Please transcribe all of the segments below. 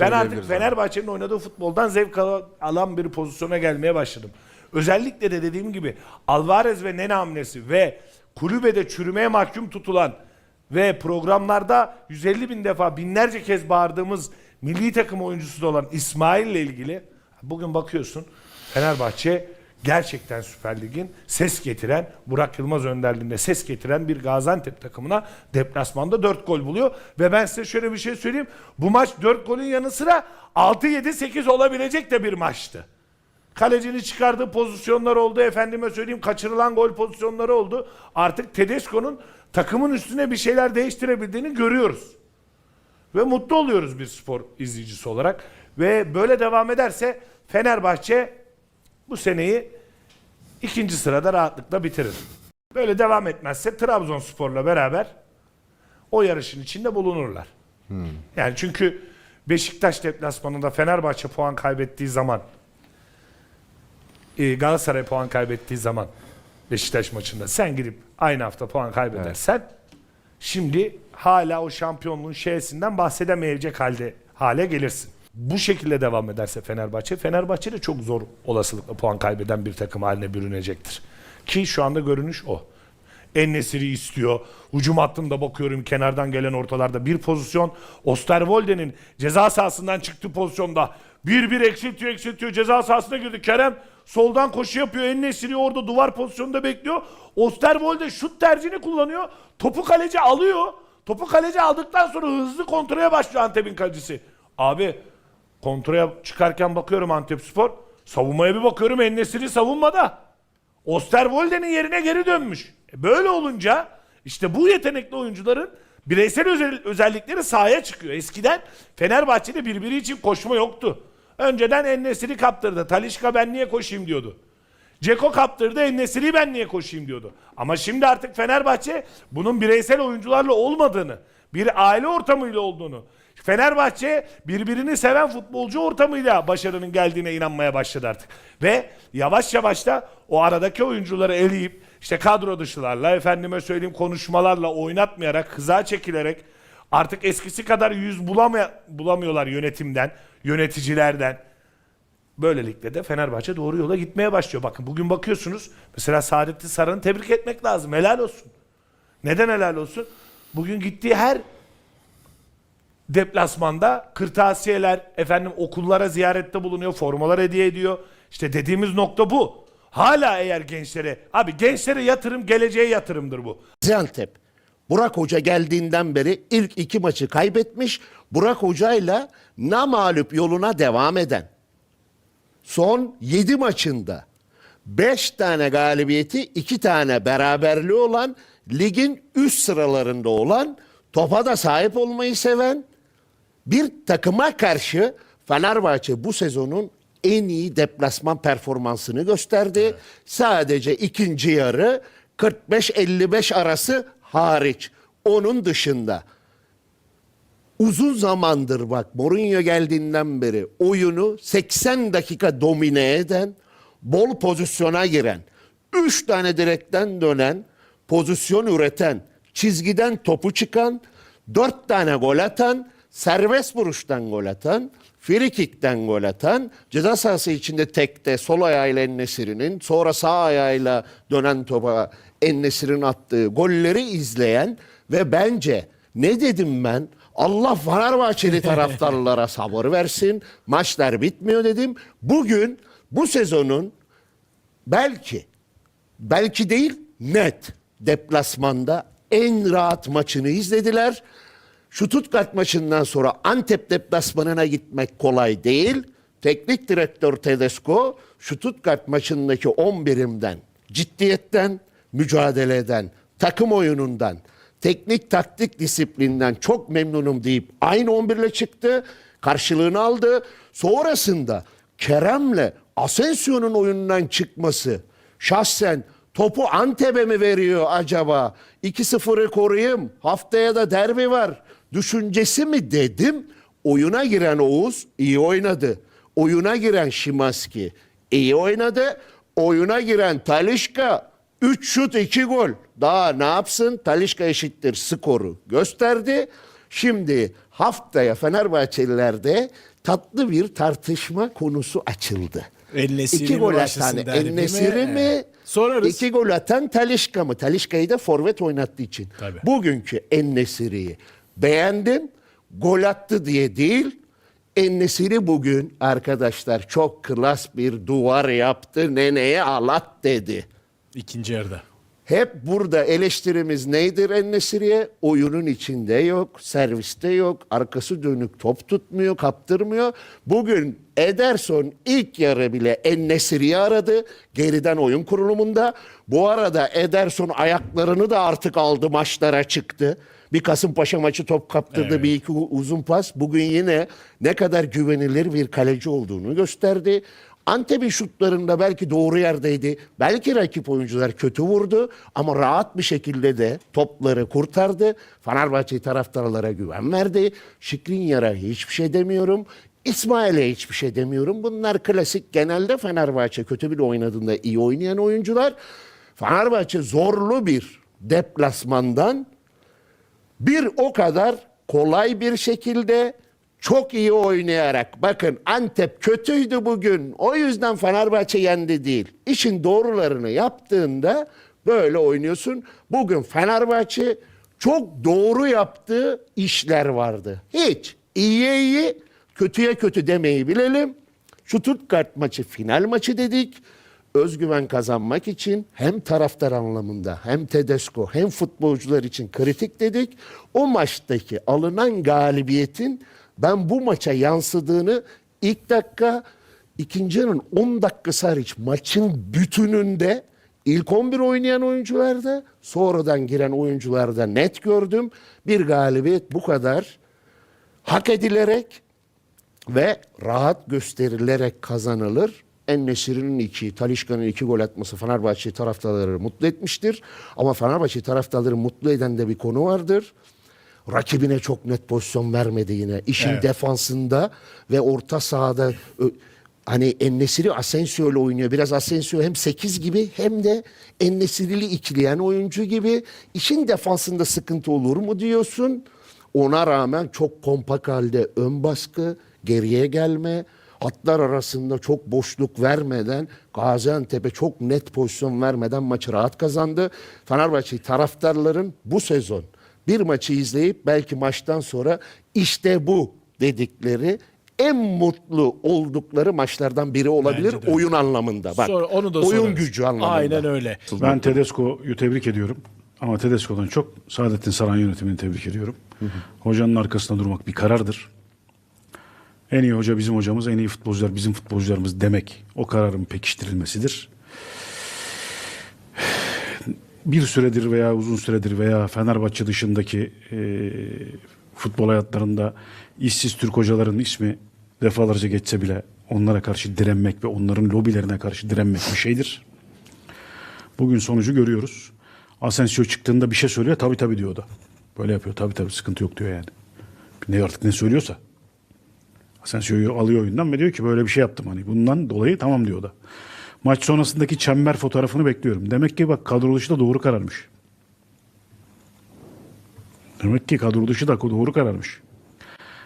Ben artık. Fenerbahçe'nin oynadığı futboldan zevk al- alan bir pozisyona gelmeye başladım. Özellikle de dediğim gibi Alvarez ve Nene hamlesi ve kulübede çürümeye mahkum tutulan ve programlarda 150 bin defa binlerce kez bağırdığımız milli takım oyuncusu da olan İsmail ile ilgili bugün bakıyorsun Fenerbahçe gerçekten Süper Lig'in ses getiren Burak Yılmaz önderliğinde ses getiren bir Gaziantep takımına deplasmanda 4 gol buluyor ve ben size şöyle bir şey söyleyeyim. Bu maç 4 golün yanı sıra 6-7-8 olabilecek de bir maçtı. Kalecinin çıkardığı pozisyonlar oldu. Efendime söyleyeyim kaçırılan gol pozisyonları oldu. Artık Tedesco'nun takımın üstüne bir şeyler değiştirebildiğini görüyoruz. Ve mutlu oluyoruz bir spor izleyicisi olarak. Ve böyle devam ederse Fenerbahçe bu seneyi ikinci sırada rahatlıkla bitirir. Böyle devam etmezse Trabzonspor'la beraber o yarışın içinde bulunurlar. Yani çünkü Beşiktaş deplasmanında Fenerbahçe puan kaybettiği zaman e, Galatasaray puan kaybettiği zaman Beşiktaş maçında sen gidip aynı hafta puan kaybedersen şimdi hala o şampiyonluğun şeysinden bahsedemeyecek halde hale gelirsin. Bu şekilde devam ederse Fenerbahçe, Fenerbahçe de çok zor olasılıkla puan kaybeden bir takım haline bürünecektir. Ki şu anda görünüş o. Ennesiri istiyor. Hücum hattında bakıyorum kenardan gelen ortalarda bir pozisyon. Osterwolde'nin ceza sahasından çıktığı pozisyonda bir bir eksiltiyor eksiltiyor ceza sahasına girdi. Kerem soldan koşu yapıyor. Ennesiri orada duvar pozisyonunda bekliyor. Osterwolde şut tercihini kullanıyor. Topu kaleci alıyor. Topu kaleci aldıktan sonra hızlı kontrole başlıyor Antep'in kalecisi. Abi kontraya çıkarken bakıyorum Antep Spor. Savunmaya bir bakıyorum Ennesiri savunmada. Osterwolde'nin yerine geri dönmüş. E böyle olunca işte bu yetenekli oyuncuların bireysel özel- özellikleri sahaya çıkıyor. Eskiden Fenerbahçe'de birbiri için koşma yoktu. Önceden Ennesiri kaptırdı. Talişka ben niye koşayım diyordu. Ceko kaptırdı Ennesiri ben niye koşayım diyordu. Ama şimdi artık Fenerbahçe bunun bireysel oyuncularla olmadığını, bir aile ortamıyla olduğunu, Fenerbahçe birbirini seven futbolcu ortamıyla başarının geldiğine inanmaya başladı artık. Ve yavaş yavaş da o aradaki oyuncuları eleyip işte kadro dışılarla efendime söyleyeyim konuşmalarla oynatmayarak kıza çekilerek artık eskisi kadar yüz bulamaya, bulamıyorlar yönetimden, yöneticilerden. Böylelikle de Fenerbahçe doğru yola gitmeye başlıyor. Bakın bugün bakıyorsunuz mesela Saadettin Saran'ı tebrik etmek lazım. Helal olsun. Neden helal olsun? Bugün gittiği her deplasmanda kırtasiyeler, efendim okullara ziyarette bulunuyor, formalar hediye ediyor. İşte dediğimiz nokta bu. Hala eğer gençlere, abi gençlere yatırım geleceğe yatırımdır bu. Gaziantep. Burak Hoca geldiğinden beri ilk iki maçı kaybetmiş. Burak Hoca'yla namalüp yoluna devam eden. Son 7 maçında 5 tane galibiyeti, 2 tane beraberliği olan, ligin üst sıralarında olan, topa da sahip olmayı seven bir takıma karşı Fenerbahçe bu sezonun en iyi deplasman performansını gösterdi. Sadece ikinci yarı 45-55 arası hariç. Onun dışında uzun zamandır bak Mourinho geldiğinden beri oyunu 80 dakika domine eden, bol pozisyona giren, 3 tane direkten dönen, pozisyon üreten, çizgiden topu çıkan, 4 tane gol atan, serbest vuruştan gol atan, frikikten gol atan, ceza sahası içinde tekte sol ayağıyla Ennesiri'nin, sonra sağ ayağıyla dönen topa Ennesir'in attığı golleri izleyen ve bence ne dedim ben? Allah Fenerbahçeli taraftarlara sabır versin. Maçlar bitmiyor dedim. Bugün bu sezonun belki belki değil net deplasmanda en rahat maçını izlediler. Şu Stuttgart maçından sonra Antep deplasmanına gitmek kolay değil. Teknik direktör Tedesco şu Stuttgart maçındaki 11'imden, ciddiyetten, mücadeleden, takım oyunundan, teknik taktik disiplinden çok memnunum deyip aynı 11 ile çıktı. Karşılığını aldı. Sonrasında Kerem'le Asensio'nun oyundan çıkması şahsen topu Antep'e mi veriyor acaba? 2-0'ı koruyayım. Haftaya da derbi var. Düşüncesi mi dedim. Oyuna giren Oğuz iyi oynadı. Oyuna giren Şimanski iyi oynadı. Oyuna giren Talişka 3 şut 2 gol. Daha ne yapsın? Talişka eşittir skoru gösterdi. Şimdi haftaya Fenerbahçelilerde tatlı bir tartışma konusu açıldı. İki gol atan mi? mi? Sorarız. İki gol atan Talişka mı? Talişka'yı da forvet oynattığı için. Tabii. Bugünkü En-Nesiri'yi beğendim. Gol attı diye değil. En-Nesiri bugün arkadaşlar çok klas bir duvar yaptı. Neneye alat dedi. İkinci yarıda. Hep burada eleştirimiz neydir Ennesiri'ye? Oyunun içinde yok, serviste yok, arkası dönük top tutmuyor, kaptırmıyor. Bugün Ederson ilk yarı bile Ennesiri'yi aradı. Geriden oyun kurulumunda. Bu arada Ederson ayaklarını da artık aldı maçlara çıktı. Bir Kasımpaşa maçı top kaptırdı, bir iki uzun pas. Bugün yine ne kadar güvenilir bir kaleci olduğunu gösterdi. Antep'in şutlarında belki doğru yerdeydi. Belki rakip oyuncular kötü vurdu ama rahat bir şekilde de topları kurtardı. Fenerbahçe taraftarlara güven verdi. Şikrinyar'a hiçbir şey demiyorum. İsmail'e hiçbir şey demiyorum. Bunlar klasik genelde Fenerbahçe kötü bile oynadığında iyi oynayan oyuncular. Fenerbahçe zorlu bir deplasmandan bir o kadar kolay bir şekilde çok iyi oynayarak bakın Antep kötüydü bugün o yüzden Fenerbahçe yendi değil. İşin doğrularını yaptığında böyle oynuyorsun. Bugün Fenerbahçe çok doğru yaptığı işler vardı. Hiç iyiye iyi kötüye kötü demeyi bilelim. Stuttgart maçı final maçı dedik. Özgüven kazanmak için hem taraftar anlamında hem Tedesco hem futbolcular için kritik dedik. O maçtaki alınan galibiyetin ben bu maça yansıdığını ilk dakika ikinci yarının 10 dakikası hariç maçın bütününde ilk 11 oynayan oyuncularda sonradan giren oyuncularda net gördüm. Bir galibiyet bu kadar hak edilerek ve rahat gösterilerek kazanılır. En-Nesyri'nin iki, Talişka'nın iki gol atması Fenerbahçe taraftarları mutlu etmiştir. Ama Fenerbahçe taraftarları mutlu eden de bir konu vardır. Rakibine çok net pozisyon vermedi yine. İşin Evet. defansında ve orta sahada hani En-Nesyri Asensio ile oynuyor. Biraz Asensio hem 8 gibi hem de En-Nesyri'li ikiliyen oyuncu gibi. İşin defansında sıkıntı olur mu diyorsun. Ona rağmen çok kompak halde ön baskı, geriye gelme, hatlar arasında çok boşluk vermeden Gaziantep'e çok net pozisyon vermeden maçı rahat kazandı. Fenerbahçe taraftarların bu sezon bir maçı izleyip belki maçtan sonra işte bu dedikleri en mutlu oldukları maçlardan biri olabilir oyun anlamında. Bak, Sonra onu da oyun sorarız. gücü anlamında. Aynen öyle. Ben Tedesco'yu tebrik ediyorum. Ama Tedesco'dan çok Saadettin Saran yönetimini tebrik ediyorum. Hocanın arkasında durmak bir karardır. En iyi hoca bizim hocamız, en iyi futbolcular bizim futbolcularımız demek o kararın pekiştirilmesidir. Bir süredir veya uzun süredir veya Fenerbahçe dışındaki e, futbol hayatlarında işsiz Türk hocaların ismi defalarca geçse bile onlara karşı direnmek ve onların lobilerine karşı direnmek bir şeydir. Bugün sonucu görüyoruz. Asensio çıktığında bir şey söylüyor. Tabii tabii diyor o da. Böyle yapıyor. Tabii tabii sıkıntı yok diyor yani. Ne artık ne söylüyorsa. Asensio'yu alıyor oyundan ve diyor ki böyle bir şey yaptım hani. Bundan dolayı tamam diyor da. Maç sonrasındaki çember fotoğrafını bekliyorum. Demek ki bak kadro dışı da doğru kararmış. Demek ki kadro dışı da doğru kararmış.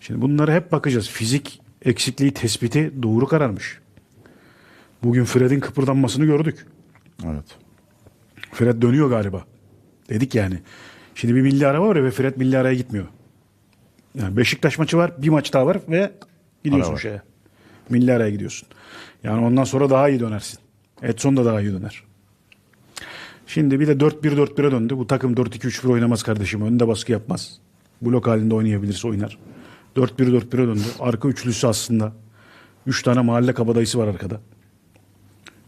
Şimdi bunlara hep bakacağız. Fizik eksikliği tespiti doğru kararmış. Bugün Fred'in kıpırdanmasını gördük. Evet. Fred dönüyor galiba. Dedik yani. Şimdi bir milli ara var ya ve Fred milli araya gitmiyor. Yani Beşiktaş maçı var, bir maç daha var ve gidiyorsun Ara şeye. Milli araya gidiyorsun. Yani ondan sonra daha iyi dönersin. Edson da daha iyi döner. Şimdi bir de 4-1-4-1'e döndü. Bu takım 4-2-3-1 oynamaz kardeşim. Önde baskı yapmaz. Blok halinde oynayabilirse oynar. 4-1-4-1'e döndü. Arka üçlüsü aslında. 3 tane mahalle kabadayısı var arkada.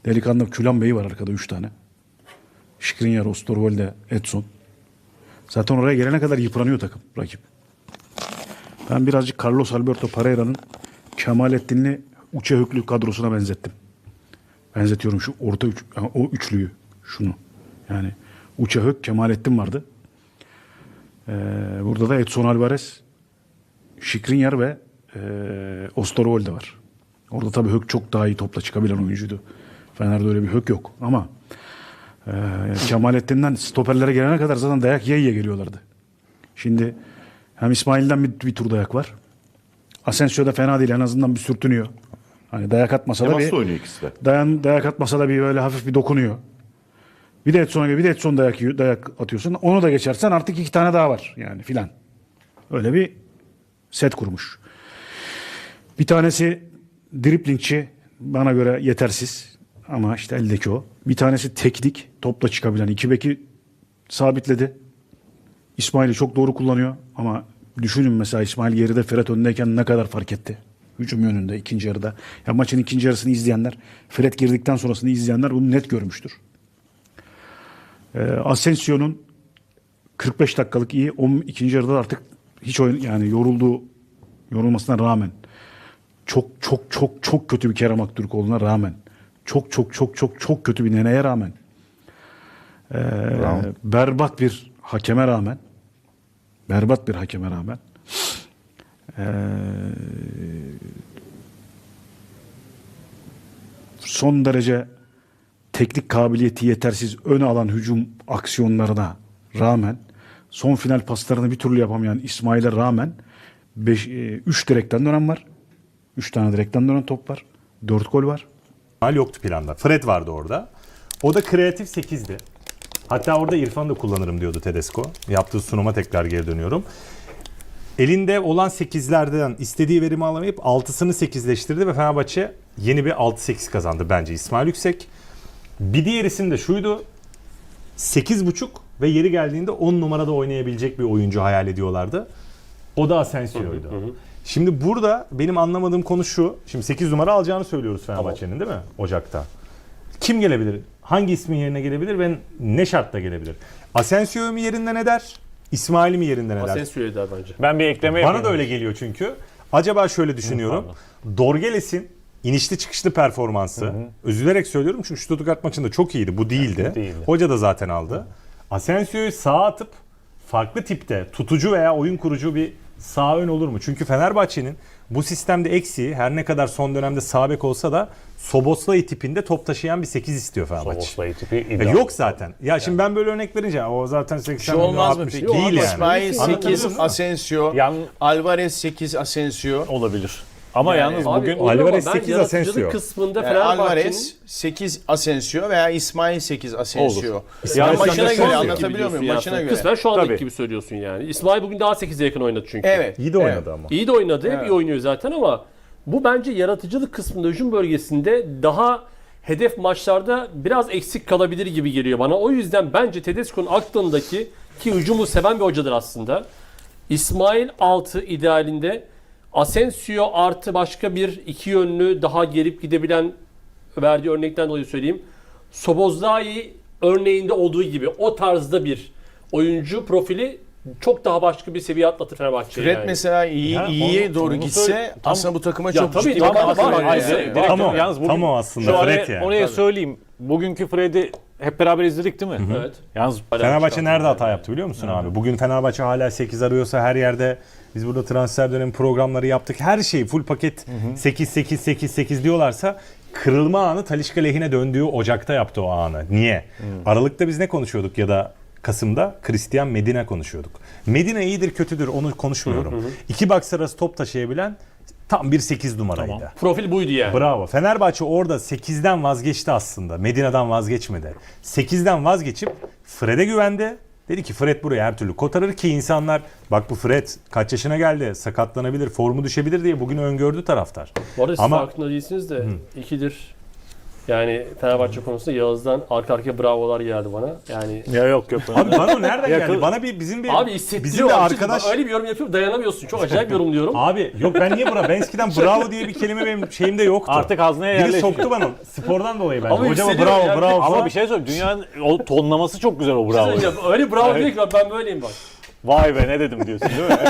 Delikanlı Külan Bey'i var arkada 3 tane. Skriniar, Osterwolde, Edson. Zaten oraya gelene kadar yıpranıyor takım rakip. Ben birazcık Carlos Alberto Pereira'nın Kemalettinli Uçe Hüklü kadrosuna benzettim. Benzetiyorum şu orta üç, yani o üçlüyü şunu. Yani Uçe Hök, Kemalettin vardı. Ee, burada da Edson Alvarez, Skriniar ve e, Osterwolde var. Orada tabii Hök çok daha iyi topla çıkabilen oyuncuydu. Fener'de öyle bir Hök yok ama ee, Kemalettin'den stoperlere gelene kadar zaten dayak yiye yiye geliyorlardı. Şimdi Hem İsmail'den bir, bir tur dayak var. Asensio da fena değil en azından bir sürtünüyor. Hani dayak atmasa da Temaslı bir oynuyor ikisi de. dayan, dayak atmasa da bir böyle hafif bir dokunuyor. Bir de Edson'a bir de Edson dayak, yiyor- dayak atıyorsun. Onu da geçersen artık iki tane daha var yani filan. Öyle bir set kurmuş. Bir tanesi driplingçi bana göre yetersiz ama işte eldeki o. Bir tanesi teknik topla çıkabilen iki beki sabitledi. İsmail'i çok doğru kullanıyor ama düşünün mesela İsmail geride Fred öndeyken ne kadar fark etti. Hücum yönünde ikinci yarıda. Ya maçın ikinci yarısını izleyenler, Fred girdikten sonrasını izleyenler bunu net görmüştür. Ee, Asensio'nun 45 dakikalık iyi, o ikinci yarıda artık hiç oyun yani yorulduğu yorulmasına rağmen çok çok çok çok kötü bir Kerem Aktürkoğlu'na rağmen çok çok çok çok çok kötü bir Nene'ye rağmen ee, berbat bir hakeme rağmen berbat bir hakeme rağmen son derece teknik kabiliyeti yetersiz öne alan hücum aksiyonlarına rağmen son final paslarını bir türlü yapamayan İsmail'e rağmen 3 direkten dönen var. 3 tane direkten dönen top var. 4 gol var. Mal yoktu planda. Fred vardı orada. O da kreatif 8'di. Hatta orada İrfan da kullanırım diyordu Tedesco. Yaptığı sunuma tekrar geri dönüyorum. Elinde olan 8'lerden istediği verimi alamayıp 6'sını 8'leştirdi ve Fenerbahçe yeni bir 6-8 kazandı bence İsmail Yüksek. Bir diğerisinde şuydu. 8.5 ve yeri geldiğinde 10 numarada oynayabilecek bir oyuncu hayal ediyorlardı. O da Asensio'ydu. Şimdi burada benim anlamadığım konu şu. Şimdi 8 numara alacağını söylüyoruz Fenerbahçe'nin değil mi? Ocak'ta. Kim gelebilir? Hangi ismin yerine gelebilir ve ne şartta gelebilir? Asensio'yu mu yerinden eder? İsmail'i mi yerinden eder? Asensio'yu der bence. Ben bir ekleme Bana da öyle geliyor çünkü. Acaba şöyle düşünüyorum. Dorgeles'in inişli çıkışlı performansı. Üzülerek söylüyorum çünkü Stuttgart maçında çok iyiydi. Bu değildi. değildi. Hoca da zaten aldı. Asensio'yu sağa atıp farklı tipte tutucu veya oyun kurucu bir sağ ön olur mu? Çünkü Fenerbahçe'nin bu sistemde eksiği her ne kadar son dönemde sağ bek olsa da Soboslay tipinde top taşıyan bir 8 istiyor Fenerbahçe. Oslay tipi E, yok zaten. Ya şimdi ben böyle örnek verince o zaten 80 Şu olmaz mı 60 peki? değil yani. İsmail Anlatabiliyor 8, muyum? Asensio. Yan Alvarez 8, Asensio. olabilir. Ama Yani- yalnız Abi bugün olur ama Alvarez ben 8 yaratıcılık Asensio. kısmında Yani Fenerbahçe'nin Alvarez 8 Asensio veya İsmail 8 Asensio. İsmail Yani maçına göre olmuyor. anlatabiliyor muyum? Maçına göre. Kısmen şu andaki Tabii. gibi söylüyorsun yani. İsmail bugün daha 8'e yakın oynadı çünkü. Evet. İyi de evet. oynadı ama. İyi de oynadı, hep Evet. iyi oynuyor zaten ama bu bence yaratıcılık kısmında hücum bölgesinde daha hedef maçlarda biraz eksik kalabilir gibi geliyor bana. O yüzden bence Tedesco'nun aklındaki ki hücumu seven bir hocadır aslında. İsmail 6 idealinde Asensio artı başka bir iki yönlü daha gelip gidebilen verdiği örnekten dolayı söyleyeyim. Sobozlai örneğinde olduğu gibi o tarzda bir oyuncu profili çok daha başka bir seviye atlatır Fenerbahçe'yi. Fred yani. mesela iyi, Ya, iyiye onu- doğru onu gitse söyle- tam- aslında bu takıma Ya çok tabii, ciddi bir katkı verir. tam- o. Yalnız bugün- Tam o aslında. Şu oraya, Fred yani. oraya Tabii. söyleyeyim. Bugünkü Fred'i hep beraber izledik değil mi? Evet. Yalnız Fenerbahçe nerede hata yaptı biliyor musun abi? Bugün Fenerbahçe hala 8 arıyorsa her yerde biz burada transfer dönemi programları yaptık. Her şeyi full paket 8 8 8 8 diyorlarsa kırılma anı Talişka lehine döndüğü Ocak'ta yaptı o anı. Niye? Aralıkta biz ne konuşuyorduk ya da Kasım'da Christian Medina konuşuyorduk. Medina iyidir kötüdür onu konuşmuyorum. İki box arası top taşıyabilen tam bir 8 numaraydı. Profil buydu yani. Bravo. Fenerbahçe orada 8'den vazgeçti aslında. Medina'dan vazgeçmedi. 8'den vazgeçip Fred'e güvendi. Dedi ki Fred buraya her türlü kotarır ki insanlar bak bu Fred kaç yaşına geldi sakatlanabilir formu düşebilir diye bugün öngördü taraftar. Bu arada siz Ama- farkında değilsiniz de ikidir. Yani Fenerbahçe konusunda Yağız'dan arka arkaya bravolar geldi bana. Yani ya yok yok. Abi bana o nereden Yakın- geldi? Bana bir bizim bir abi hissettiriyor. bizim abi. arkadaş Öyle bir yorum yapıyorum dayanamıyorsun. Çok acayip yorumluyorum. Abi yok ben niye bravo? Ben eskiden bravo diye bir kelime benim şeyimde yoktu. Artık hazneye Biri yerleşti. soktu bana. Spordan dolayı bence. Ama Hocama yükseliyor bravo yani. bravo. Ama falan. bir şey söyleyeyim. Dünyanın o tonlaması çok güzel o şey bravo. Öyle bravo diyor ki ben böyleyim bak. Vay be ne dedim diyorsun değil mi?